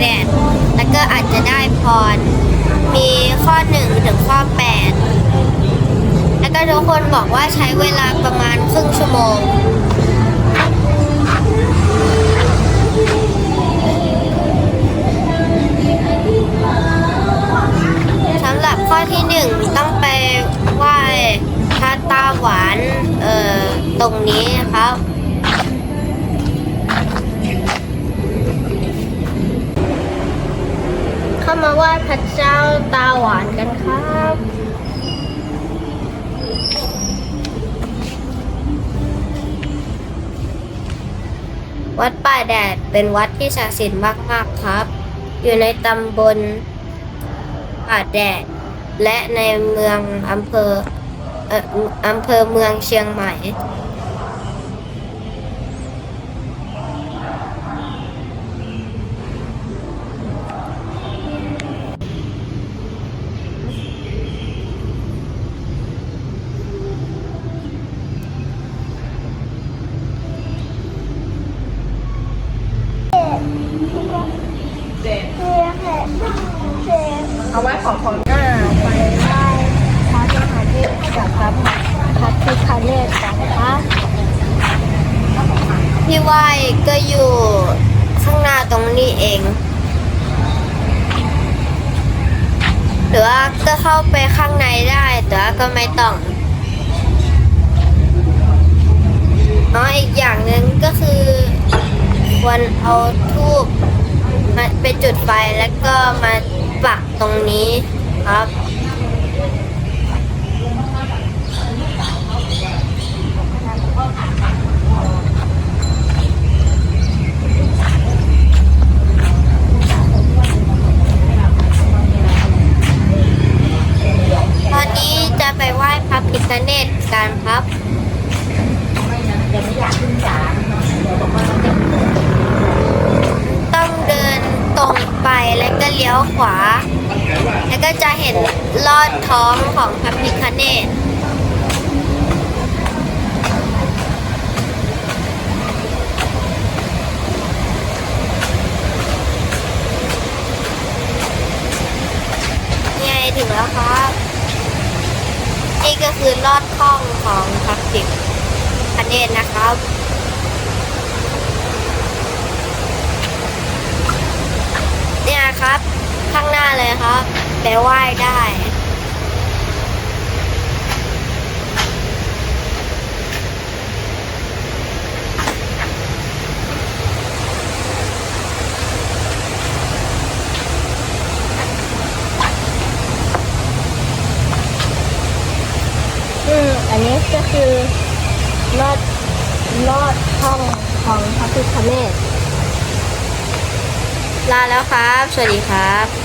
แดด แล้วก็อาจจะได้พร มีข้อ1ถึงข้อ 8 แล้วก็ทุกคนบอกว่าใช้เวลาประมาณครึ่งชั่วโมงสำหรับข้อที่ 1 ต้องไปไหว้พระตาหวานเอ่อตรงนี้นะครับ มาไหว้พระเจ้าตาหวานกันครับวัดป่าแดดเป็นวัดที่ศักดิ์สิทธิ์มาก ๆ ครับ อยู่ในตำบลป่าแดด และในเมืองอำเภอเอ่ออำเภอเมืองเชียงใหม่ เอาไว้ขอพรอ่าไปไหว้พระมหาเทพกับพระพัทธิคเนศกันครับที่ไหว้ก็อยู่ข้างหน้าตรงนี้เอง หรือว่าก็เข้าไปข้างในได้แต่ว่าก็ไม่ต้องอ๋ออีกอย่างหนึ่งก็คือ เอาทูบมาไปจุดไฟแล้วก็มาปักตรงนี้ครับตอนนี้จะไปไหว้พระพิฆเนศกันครับต้อง เลี้ยวขวา แล้วก็จะเห็นลอดท้องของพระพิฆเนศนี่ไงถึงแล้วครับ นี่ก็คือลอดช่องของพระพิฆเนศนะครับ ครับ ข้างหน้าเลยครับไปไหว้ได้อืมอันนี้ก็คือลอดลอดช่องของพระพิฆเนศ ลาแล้วครับ สวัสดีครับ